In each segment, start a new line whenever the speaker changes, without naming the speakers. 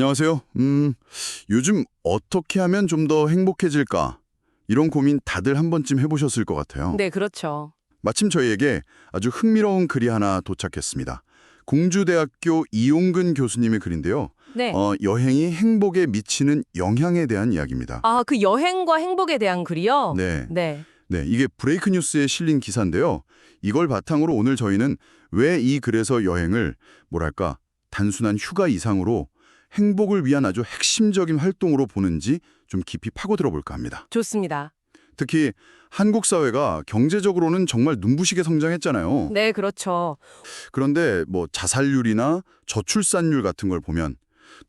안녕하세요. 음, 요즘 어떻게 하면 좀 더 행복해질까? 이런 고민 다들 한 번쯤 해보셨을 것 같아요.
네, 그렇죠.
마침 저희에게 아주 흥미로운 글이 하나 도착했습니다. 공주대학교 이용근 교수님의 글인데요.
네.
어, 여행이 행복에 미치는 영향에 대한 이야기입니다.
아, 그 여행과 행복에 대한 글이요?
네,
네.
네, 이게 브레이크 뉴스에 실린 기사인데요. 이걸 바탕으로 오늘 저희는 왜 이 글에서 여행을 뭐랄까 단순한 휴가 이상으로 행복을 위한 아주 핵심적인 활동으로 보는지 좀 깊이 파고들어 볼까 합니다.
좋습니다.
특히 한국 사회가 경제적으로는 정말 눈부시게 성장했잖아요.
네, 그렇죠.
그런데 뭐 자살률이나 저출산율 같은 걸 보면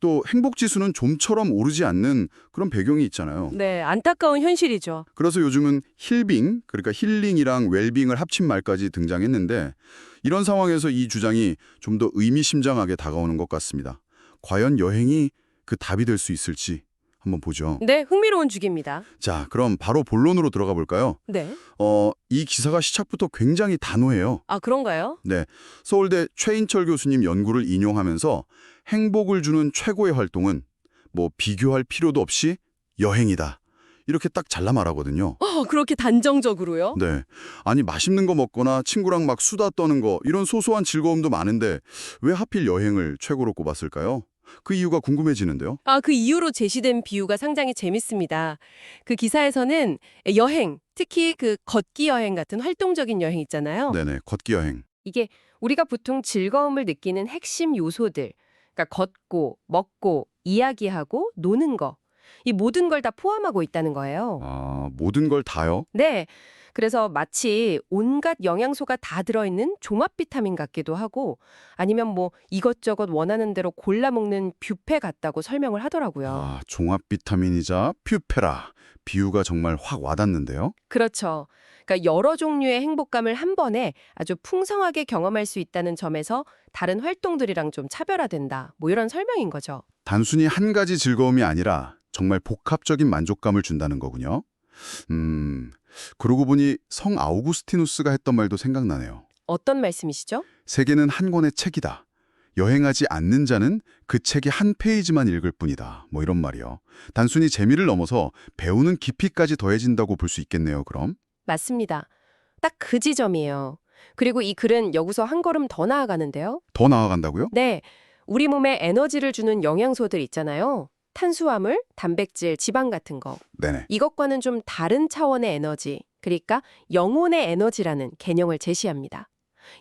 또 행복 지수는 좀처럼 오르지 않는 그런 배경이 있잖아요.
네, 안타까운 현실이죠.
그래서 요즘은 힐빙, 그러니까 힐링이랑 웰빙을 합친 말까지 등장했는데 이런 상황에서 이 주장이 좀 더 의미심장하게 다가오는 것 같습니다. 과연 여행이 그 답이 될 수 있을지 한번 보죠.
네, 흥미로운 주기입니다.
자, 그럼 바로 본론으로 들어가 볼까요?
네.
어, 이 기사가 시작부터 굉장히 단호해요.
아, 그런가요?
네, 서울대 최인철 교수님 연구를 인용하면서 행복을 주는 최고의 활동은 뭐 비교할 필요도 없이 여행이다. 이렇게 딱 잘라 말하거든요.
어, 그렇게 단정적으로요?
네. 아니 맛있는 거 먹거나 친구랑 막 수다 떠는 거 이런 소소한 즐거움도 많은데 왜 하필 여행을 최고로 꼽았을까요? 그 이유가 궁금해지는데요.
아, 그 이유로 제시된 비유가 상당히 재밌습니다. 그 기사에서는 여행, 특히 그 걷기 여행 같은 활동적인 여행 있잖아요.
네네. 걷기 여행.
이게 우리가 보통 즐거움을 느끼는 핵심 요소들, 그러니까 걷고, 먹고, 이야기하고, 노는 거, 이 모든 걸 다 포함하고 있다는 거예요.
아, 모든 걸 다요?
네. 그래서 마치 온갖 영양소가 다 들어있는 종합 비타민 같기도 하고 아니면 뭐 이것저것 원하는 대로 골라 먹는 뷔페 같다고 설명을 하더라고요.
아, 종합 비타민이자 퓨페라. 비유가 정말 확 와닿는데요.
그렇죠. 그러니까 여러 종류의 행복감을 한 번에 아주 풍성하게 경험할 수 있다는 점에서 다른 활동들이랑 좀 차별화된다. 뭐 이런 설명인 거죠.
단순히 한 가지 즐거움이 아니라 정말 복합적인 만족감을 준다는 거군요. 음, 그러고 보니 성 아우구스티누스가 했던 말도 생각나네요.
어떤 말씀이시죠?
세계는 한 권의 책이다. 여행하지 않는 자는 그 책의 한 페이지만 읽을 뿐이다. 뭐 이런 말이요. 단순히 재미를 넘어서 배우는 깊이까지 더해진다고 볼 수 있겠네요, 그럼.
맞습니다. 딱 그 지점이에요. 그리고 이 글은 여기서 한 걸음 더 나아가는데요.
더 나아간다고요?
네, 우리 몸에 에너지를 주는 영양소들 있잖아요. 탄수화물, 단백질, 지방 같은 거.
네네.
이것과는 좀 다른 차원의 에너지, 그러니까 영혼의 에너지라는 개념을 제시합니다.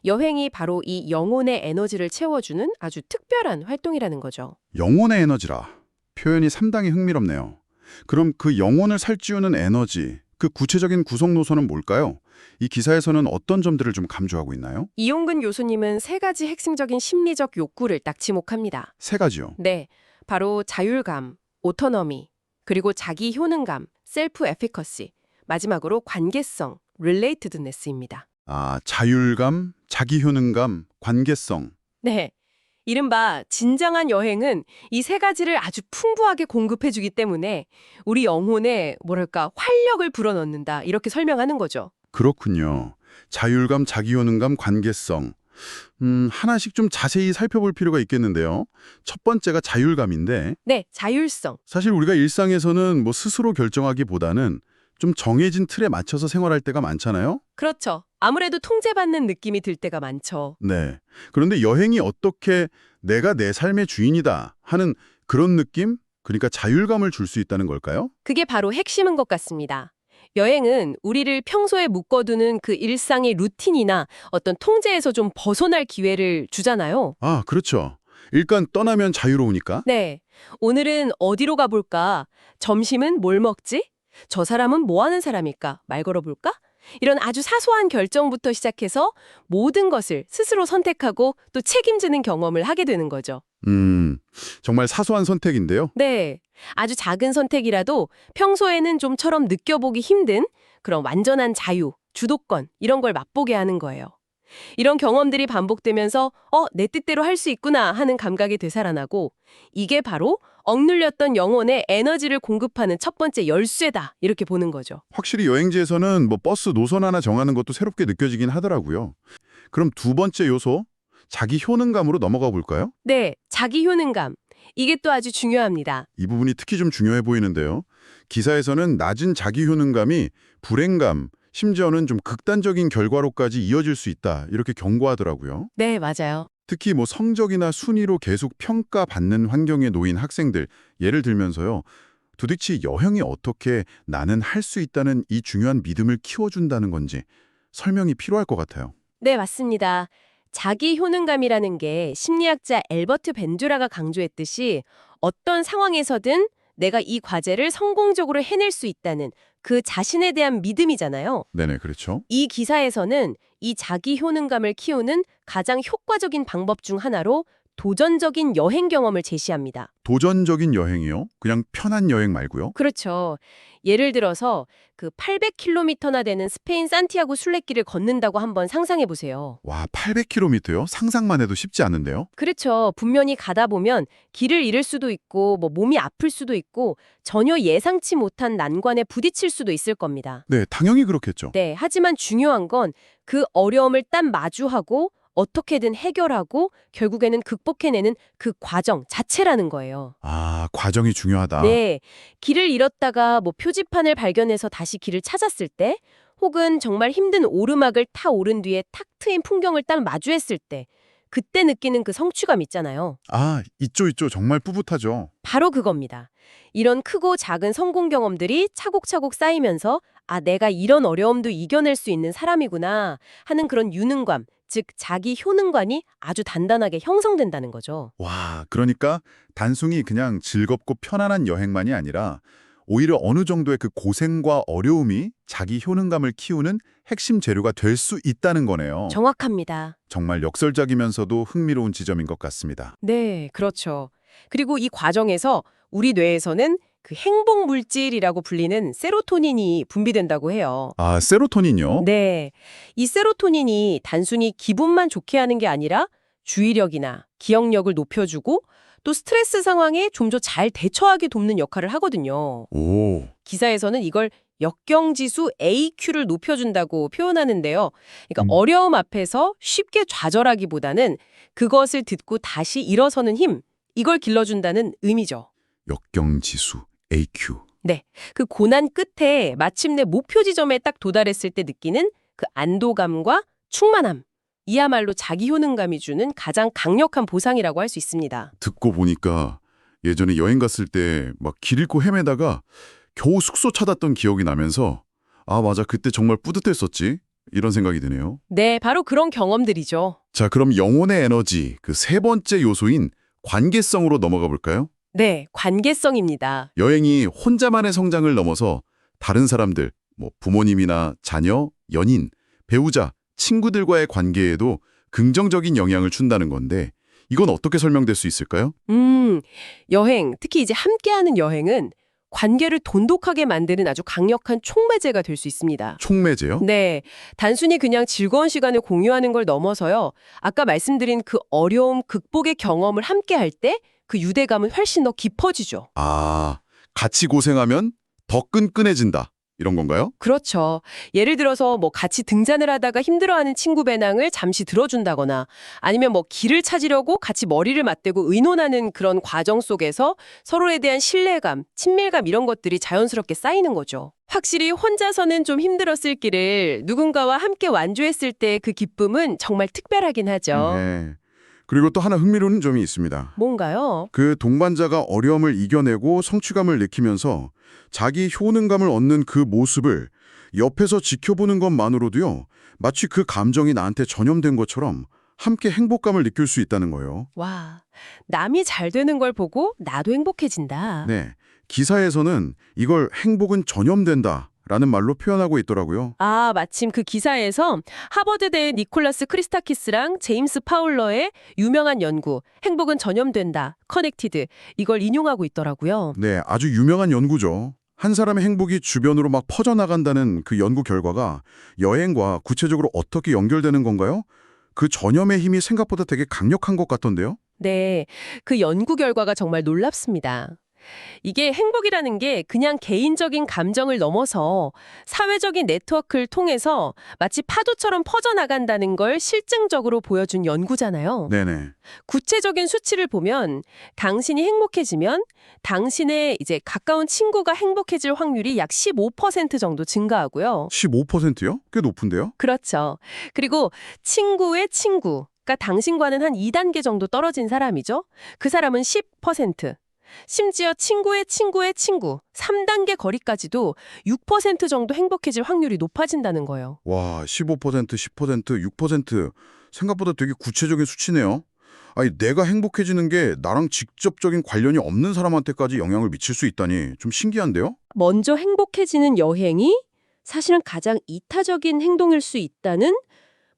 여행이 바로 이 영혼의 에너지를 채워주는 아주 특별한 활동이라는 거죠.
영혼의 에너지라. 표현이 상당히 흥미롭네요. 그럼 그 영혼을 살찌우는 에너지, 그 구체적인 구성 노선은 뭘까요? 이 기사에서는 어떤 점들을 좀 강조하고 있나요?
이용근 교수님은 세 가지 핵심적인 심리적 욕구를 딱 지목합니다.
세 가지요.
네, 바로 자율감, 오토너미, 그리고 자기 효능감, 셀프 에피커시, 마지막으로 관계성, 릴레이트드네스입니다.
아, 자율감, 자기 효능감, 관계성.
네. 이른바 진정한 여행은 이 세 가지를 아주 풍부하게 공급해주기 때문에 우리 영혼에 뭐랄까 활력을 불어넣는다 이렇게 설명하는 거죠.
그렇군요. 자율감, 자기 효능감, 관계성. 음, 하나씩 좀 자세히 살펴볼 필요가 있겠는데요. 첫 번째가 자율감인데
네, 자율성.
사실 우리가 일상에서는 뭐 스스로 결정하기보다는 좀 정해진 틀에 맞춰서 생활할 때가 많잖아요.
그렇죠. 아무래도 통제받는 느낌이 들 때가 많죠.
네. 그런데 여행이 어떻게 내가 내 삶의 주인이다 하는 그런 느낌? 그러니까 자율감을 줄 수 있다는 걸까요?
그게 바로 핵심인 것 같습니다. 여행은 우리를 평소에 묶어두는 그 일상의 루틴이나 어떤 통제에서 좀 벗어날 기회를 주잖아요.
아, 그렇죠. 일단 떠나면 자유로우니까.
네. 오늘은 어디로 가볼까? 점심은 뭘 먹지? 저 사람은 뭐 하는 사람일까? 말 걸어볼까? 이런 아주 사소한 결정부터 시작해서 모든 것을 스스로 선택하고 또 책임지는 경험을 하게 되는 거죠.
음, 정말 사소한 선택인데요.
네. 아주 작은 선택이라도 평소에는 좀처럼 느껴보기 힘든 그런 완전한 자유, 주도권 이런 걸 맛보게 하는 거예요. 이런 경험들이 반복되면서 어, 내 뜻대로 할 수 있구나 하는 감각이 되살아나고 이게 바로 억눌렸던 영혼에 에너지를 공급하는 첫 번째 열쇠다 이렇게 보는 거죠.
확실히 여행지에서는 뭐 버스 노선 하나 정하는 것도 새롭게 느껴지긴 하더라고요. 그럼 두 번째 요소, 자기 효능감으로 넘어가 볼까요?
네, 자기 효능감. 이게 또 아주 중요합니다.
이 부분이 특히 좀 중요해 보이는데요. 기사에서는 낮은 자기 효능감이 불행감, 심지어는 좀 극단적인 결과로까지 이어질 수 있다. 이렇게 경고하더라고요.
네, 맞아요.
특히 뭐 성적이나 순위로 계속 평가받는 환경에 놓인 학생들 예를 들면서요. 도대체 여행이 어떻게 나는 할 수 있다는 이 중요한 믿음을 키워준다는 건지 설명이 필요할 것 같아요.
네, 맞습니다. 자기 효능감이라는 게 심리학자 엘버트 벤두라가 강조했듯이 어떤 상황에서든 내가 이 과제를 성공적으로 해낼 수 있다는 그 자신에 대한 믿음이잖아요.
네네, 그렇죠.
이 기사에서는 이 자기 효능감을 키우는 가장 효과적인 방법 중 하나로 도전적인 여행 경험을 제시합니다.
도전적인 여행이요? 그냥 편한 여행 말고요?
그렇죠. 예를 들어서 그 800km나 되는 스페인 산티아고 순례길을 걷는다고 한번 상상해 보세요.
와, 800km요? 상상만 해도 쉽지 않은데요?
그렇죠. 분명히 가다 보면 길을 잃을 수도 있고 뭐 몸이 아플 수도 있고 전혀 예상치 못한 난관에 부딪힐 수도 있을 겁니다.
네, 당연히 그렇겠죠.
네, 하지만 중요한 건 그 어려움을 딱 마주하고 어떻게든 해결하고 결국에는 극복해내는 그 과정 자체라는 거예요.
아, 과정이 중요하다.
네, 길을 잃었다가 뭐 표지판을 발견해서 다시 길을 찾았을 때 혹은 정말 힘든 오르막을 타 오른 뒤에 탁 트인 풍경을 딱 마주했을 때 그때 느끼는 그 성취감 있잖아요.
아, 있죠, 있죠. 정말 뿌듯하죠.
바로 그겁니다. 이런 크고 작은 성공 경험들이 차곡차곡 쌓이면서 아, 내가 이런 어려움도 이겨낼 수 있는 사람이구나 하는 그런 유능감, 즉 자기 효능관이 아주 단단하게 형성된다는 거죠.
와, 그러니까 단순히 그냥 즐겁고 편안한 여행만이 아니라 오히려 어느 정도의 그 고생과 어려움이 자기 효능감을 키우는 핵심 재료가 될 수 있다는 거네요.
정확합니다.
정말 역설적이면서도 흥미로운 지점인 것 같습니다.
네, 그렇죠. 그리고 이 과정에서 우리 뇌에서는 그 행복 물질이라고 불리는 세로토닌이 분비된다고 해요.
아, 세로토닌요?
네. 이 세로토닌이 단순히 기분만 좋게 하는 게 아니라 주의력이나 기억력을 높여주고 또 스트레스 상황에 좀 더 잘 대처하게 돕는 역할을 하거든요.
오,
기사에서는 이걸 역경지수 AQ를 높여준다고 표현하는데요. 그러니까
음.
어려움 앞에서 쉽게 좌절하기보다는 그것을 듣고 다시 일어서는 힘, 이걸 길러준다는 의미죠.
역경지수, AQ.
그 고난 끝에 마침내 목표 지점에 딱 도달했을 때 느끼는 그 안도감과 충만함. 이야말로 자기 효능감이 주는 가장 강력한 보상이라고 할 수 있습니다.
듣고 보니까 예전에 여행 갔을 때 막 길 잃고 헤매다가 겨우 숙소 찾았던 기억이 나면서 아, 맞아. 그때 정말 뿌듯했었지. 이런 생각이 드네요.
네, 바로 그런 경험들이죠.
자, 그럼 영혼의 에너지, 그 세 번째 요소인 관계성으로 넘어가 볼까요?
네, 관계성입니다.
여행이 혼자만의 성장을 넘어서 다른 사람들, 뭐 부모님이나 자녀, 연인, 배우자, 친구들과의 관계에도 긍정적인 영향을 준다는 건데 이건 어떻게 설명될 수 있을까요?
음, 여행, 특히 이제 함께하는 여행은 관계를 돈독하게 만드는 아주 강력한 촉매제가 될 수 있습니다.
촉매제요?
네, 단순히 그냥 즐거운 시간을 공유하는 걸 넘어서요. 아까 말씀드린 그 어려움 극복의 경험을 함께 할 때 그 유대감은 훨씬 더 깊어지죠.
아, 같이 고생하면 더 끈끈해진다. 이런 건가요?
그렇죠. 예를 들어서 뭐 같이 등산을 하다가 힘들어하는 친구 배낭을 잠시 들어준다거나 아니면 뭐 길을 찾으려고 같이 머리를 맞대고 의논하는 그런 과정 속에서 서로에 대한 신뢰감, 친밀감 이런 것들이 자연스럽게 쌓이는 거죠. 확실히 혼자서는 좀 힘들었을 길을 누군가와 함께 완주했을 때 그 기쁨은 정말 특별하긴 하죠.
네. 그리고 또 하나 흥미로운 점이 있습니다.
뭔가요?
그 동반자가 어려움을 이겨내고 성취감을 느끼면서 자기 효능감을 얻는 그 모습을 옆에서 지켜보는 것만으로도요. 마치 그 감정이 나한테 전염된 것처럼 함께 행복감을 느낄 수 있다는 거예요.
와, 남이 잘 되는 걸 보고 나도 행복해진다.
네. 기사에서는 이걸 행복은 전염된다 라는 말로 표현하고 있더라고요.
아, 마침 그 기사에서 하버드대 니콜라스 크리스타키스랑 제임스 파울러의 유명한 연구 행복은 전염된다, 커넥티드 이걸 인용하고 있더라고요.
네, 아주 유명한 연구죠. 한 사람의 행복이 주변으로 막 퍼져나간다는 그 연구 결과가 여행과 구체적으로 어떻게 연결되는 건가요? 그 전염의 힘이 생각보다 되게 강력한 것 같던데요?
네, 그 연구 결과가 정말 놀랍습니다. 이게 행복이라는 게 그냥 개인적인 감정을 넘어서 사회적인 네트워크를 통해서 마치 파도처럼 퍼져나간다는 걸 실증적으로 보여준 연구잖아요.
네네.
구체적인 수치를 보면 당신이 행복해지면 당신의 이제 가까운 친구가 행복해질 확률이 약 15% 정도 증가하고요.
15%요? 꽤 높은데요?
그렇죠. 그리고 친구의 친구, 그러니까 당신과는 한 2단계 정도 떨어진 사람이죠. 그 사람은 10%. 심지어 친구의 친구의 친구, 3단계 거리까지도 6% 정도 행복해질 확률이 높아진다는 거예요.
와, 15%, 10%, 6% 생각보다 되게 구체적인 수치네요. 아니, 내가 행복해지는 게 나랑 직접적인 관련이 없는 사람한테까지 영향을 미칠 수 있다니 좀 신기한데요?
먼저 행복해지는 여행이 사실은 가장 이타적인 행동일 수 있다는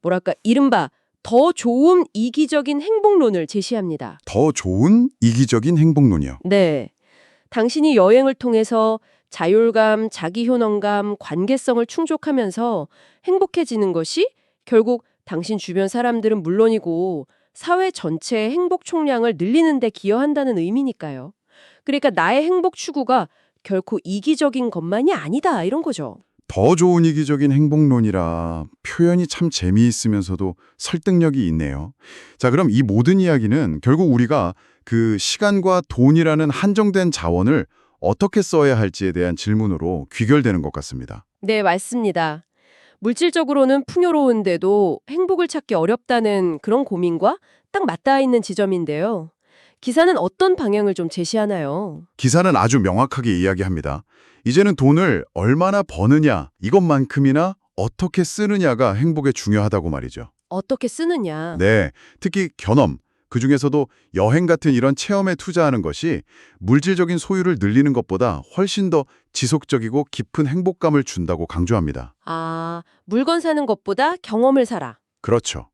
뭐랄까 이른바 더 좋은 이기적인 행복론을 제시합니다.
더 좋은 이기적인 행복론이요.
네. 당신이 여행을 통해서 자율감, 자기효능감, 관계성을 충족하면서 행복해지는 것이 결국 당신 주변 사람들은 물론이고 사회 전체의 행복 총량을 늘리는 데 기여한다는 의미니까요. 그러니까 나의 행복 추구가 결코 이기적인 것만이 아니다 이런 거죠.
더 좋은 이기적인 행복론이라 표현이 참 재미있으면서도 설득력이 있네요. 자, 그럼 이 모든 이야기는 결국 우리가 그 시간과 돈이라는 한정된 자원을 어떻게 써야 할지에 대한 질문으로 귀결되는 것 같습니다.
네, 맞습니다. 물질적으로는 풍요로운데도 행복을 찾기 어렵다는 그런 고민과 딱 맞닿아 있는 지점인데요. 기사는 어떤 방향을 좀 제시하나요?
기사는 아주 명확하게 이야기합니다. 이제는 돈을 얼마나 버느냐 이것만큼이나 어떻게 쓰느냐가 행복에 중요하다고 말이죠.
어떻게 쓰느냐?
네, 특히 견엄, 그중에서도 여행 같은 이런 체험에 투자하는 것이 물질적인 소유를 늘리는 것보다 훨씬 더 지속적이고 깊은 행복감을 준다고 강조합니다.
아, 물건 사는 것보다 경험을 사라.
그렇죠.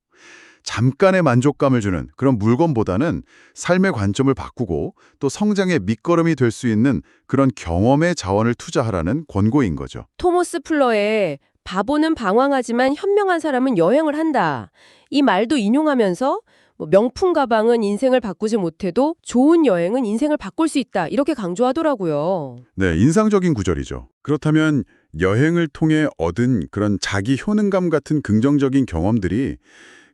잠깐의 만족감을 주는 그런 물건보다는 삶의 관점을 바꾸고 또 성장의 밑거름이 될 수 있는 그런 경험의 자원을 투자하라는 권고인 거죠.
토머스 플러의 바보는 방황하지만 현명한 사람은 여행을 한다. 이 말도 인용하면서 뭐 명품 가방은 인생을 바꾸지 못해도 좋은 여행은 인생을 바꿀 수 있다. 이렇게 강조하더라고요.
네, 인상적인 구절이죠. 그렇다면 여행을 통해 얻은 그런 자기 효능감 같은 긍정적인 경험들이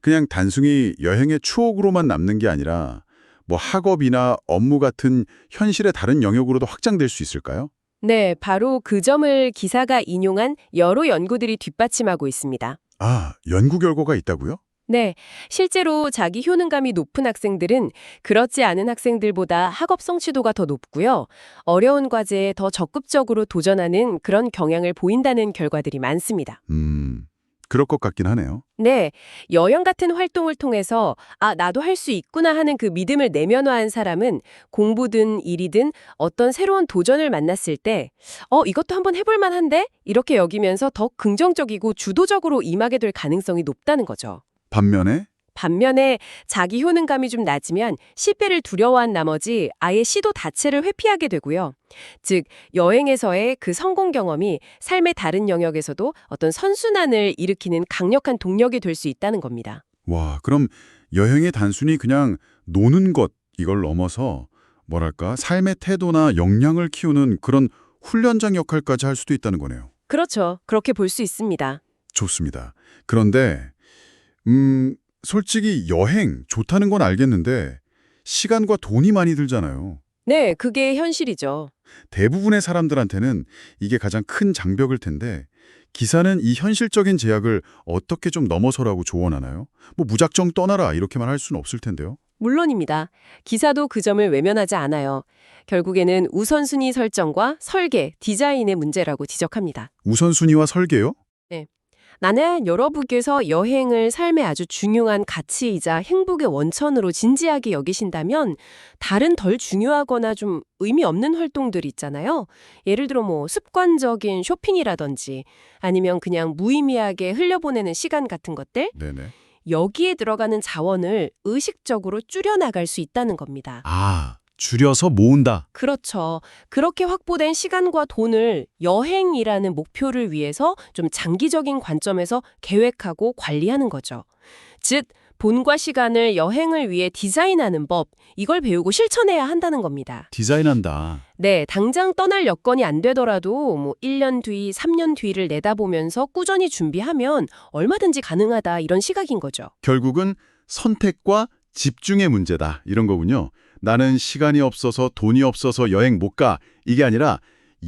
그냥 단순히 여행의 추억으로만 남는 게 아니라 뭐 학업이나 업무 같은 현실의 다른 영역으로도 확장될 수 있을까요?
네, 바로 그 점을 기사가 인용한 여러 연구들이 뒷받침하고 있습니다.
아, 연구 결과가 있다고요?
네, 실제로 자기 효능감이 높은 학생들은 그렇지 않은 학생들보다 학업 성취도가 더 높고요. 어려운 과제에 더 적극적으로 도전하는 그런 경향을 보인다는 결과들이 많습니다.
음, 그럴 것 같긴 하네요.
네, 여행 같은 활동을 통해서 아, 나도 할 수 있구나 하는 그 믿음을 내면화한 사람은 공부든 일이든 어떤 새로운 도전을 만났을 때 어, 이것도 한번 해볼 만한데? 이렇게 여기면서 더 긍정적이고 주도적으로 임하게 될 가능성이 높다는 거죠.
반면에
반면에 자기 효능감이 좀 낮으면 실패를 두려워한 나머지 아예 시도 자체를 회피하게 되고요. 즉, 여행에서의 그 성공 경험이 삶의 다른 영역에서도 어떤 선순환을 일으키는 강력한 동력이 될 수 있다는 겁니다.
와, 그럼 여행이 단순히 그냥 노는 것 이걸 넘어서 뭐랄까 삶의 태도나 역량을 키우는 그런 훈련장 역할까지 할 수도 있다는 거네요.
그렇죠. 그렇게 볼 수 있습니다.
좋습니다. 그런데 음, 솔직히 여행 좋다는 건 알겠는데 시간과 돈이 많이 들잖아요.
네, 그게 현실이죠.
대부분의 사람들한테는 이게 가장 큰 장벽일 텐데 기사는 이 현실적인 제약을 어떻게 좀 넘어서라고 조언하나요? 뭐 무작정 떠나라 이렇게만 할 수는 없을 텐데요.
물론입니다. 기사도 그 점을 외면하지 않아요. 결국에는 우선순위 설정과 설계, 디자인의 문제라고 지적합니다.
우선순위와 설계요?
나는 여러분께서 여행을 삶의 아주 중요한 가치이자 행복의 원천으로 진지하게 여기신다면 다른 덜 중요하거나 좀 의미 없는 활동들 있잖아요. 예를 들어 뭐 습관적인 쇼핑이라든지 아니면 그냥 무의미하게 흘려보내는 시간 같은 것들
네네.
여기에 들어가는 자원을 의식적으로 줄여나갈 수 있다는 겁니다.
아, 줄여서 모은다.
그렇죠. 그렇게 확보된 시간과 돈을 여행이라는 목표를 위해서 좀 장기적인 관점에서 계획하고 관리하는 거죠. 즉, 돈과 시간을 여행을 위해 디자인하는 법, 이걸 배우고 실천해야 한다는 겁니다.
디자인한다.
네, 당장 떠날 여건이 안 되더라도 뭐 1년 뒤, 3년 뒤를 내다보면서 꾸준히 준비하면 얼마든지 가능하다 이런 시각인 거죠.
결국은 선택과 집중의 문제다. 이런 거군요. 나는 시간이 없어서 돈이 없어서 여행 못 가. 이게 아니라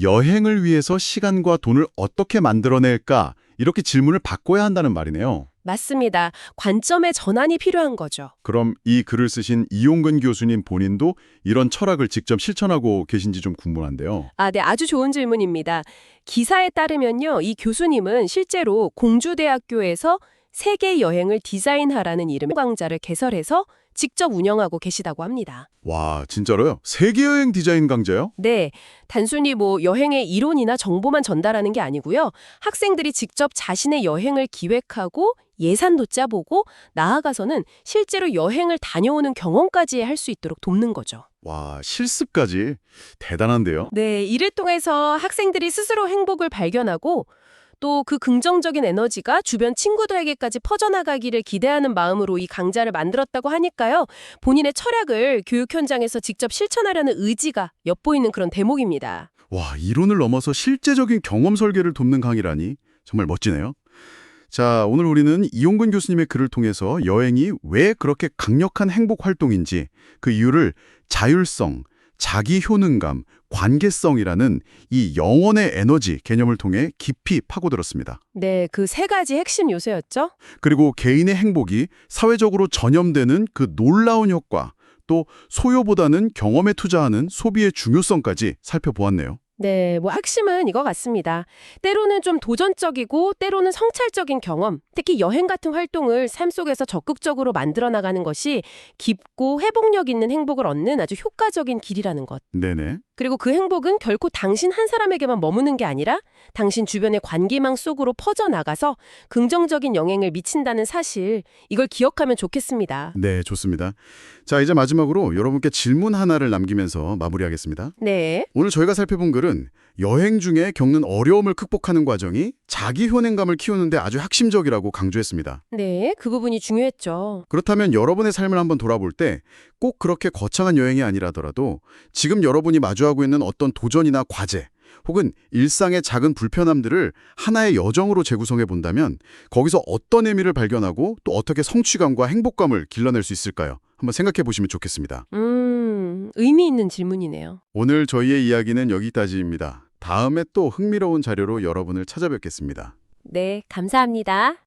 여행을 위해서 시간과 돈을 어떻게 만들어낼까? 이렇게 질문을 바꿔야 한다는 말이네요.
맞습니다. 관점의 전환이 필요한 거죠.
그럼 이 글을 쓰신 이용근 교수님 본인도 이런 철학을 직접 실천하고 계신지 좀 궁금한데요.
아, 네, 아주 좋은 질문입니다. 기사에 따르면요, 이 교수님은 실제로 공주대학교에서 세계 여행을 디자인하라는 이름의 강좌를 개설해서 직접 운영하고 계시다고 합니다.
와, 진짜로요? 세계여행 디자인 강좌요?
네, 단순히 뭐 여행의 이론이나 정보만 전달하는 게 아니고요. 학생들이 직접 자신의 여행을 기획하고 예산도 짜보고 나아가서는 실제로 여행을 다녀오는 경험까지 할 수 있도록 돕는 거죠.
와, 실습까지 대단한데요.
네, 이를 통해서 학생들이 스스로 행복을 발견하고 또 그 긍정적인 에너지가 주변 친구들에게까지 퍼져나가기를 기대하는 마음으로 이 강좌를 만들었다고 하니까요. 본인의 철학을 교육 현장에서 직접 실천하려는 의지가 엿보이는 그런 대목입니다.
와, 이론을 넘어서 실제적인 경험 설계를 돕는 강의라니 정말 멋지네요. 자, 오늘 우리는 이용근 교수님의 글을 통해서 여행이 왜 그렇게 강력한 행복 활동인지 그 이유를 자율성, 자기 효능감, 관계성이라는 이 영혼의 에너지 개념을 통해 깊이 파고들었습니다.
네, 그 세 가지 핵심 요소였죠.
그리고 개인의 행복이 사회적으로 전염되는 그 놀라운 효과, 또 소요보다는 경험에 투자하는 소비의 중요성까지 살펴보았네요.
네, 뭐 핵심은 이거 같습니다. 때로는 좀 도전적이고 때로는 성찰적인 경험, 특히 여행 같은 활동을 삶 속에서 적극적으로 만들어 나가는 것이 깊고 회복력 있는 행복을 얻는 아주 효과적인 길이라는 것.
네네.
그리고 그 행복은 결코 당신 한 사람에게만 머무는 게 아니라 당신 주변의 관계망 속으로 퍼져나가서 긍정적인 영향을 미친다는 사실, 이걸 기억하면 좋겠습니다.
네, 좋습니다. 자, 이제 마지막으로 여러분께 질문 하나를 남기면서 마무리하겠습니다.
네.
오늘 저희가 살펴본 글은 여행 중에 겪는 어려움을 극복하는 과정이 자기 효능감을 키우는데 아주 핵심적이라고 강조했습니다.
네, 그 부분이 중요했죠.
그렇다면 여러분의 삶을 한번 돌아볼 때 꼭 그렇게 거창한 여행이 아니라더라도 지금 여러분이 마주하고 있는 어떤 도전이나 과제 혹은 일상의 작은 불편함들을 하나의 여정으로 재구성해 본다면 거기서 어떤 의미를 발견하고 또 어떻게 성취감과 행복감을 길러낼 수 있을까요? 한번 생각해 보시면 좋겠습니다.
음, 의미 있는 질문이네요.
오늘 저희의 이야기는 여기까지입니다. 다음에 또 흥미로운 자료로 여러분을 찾아뵙겠습니다.
네, 감사합니다.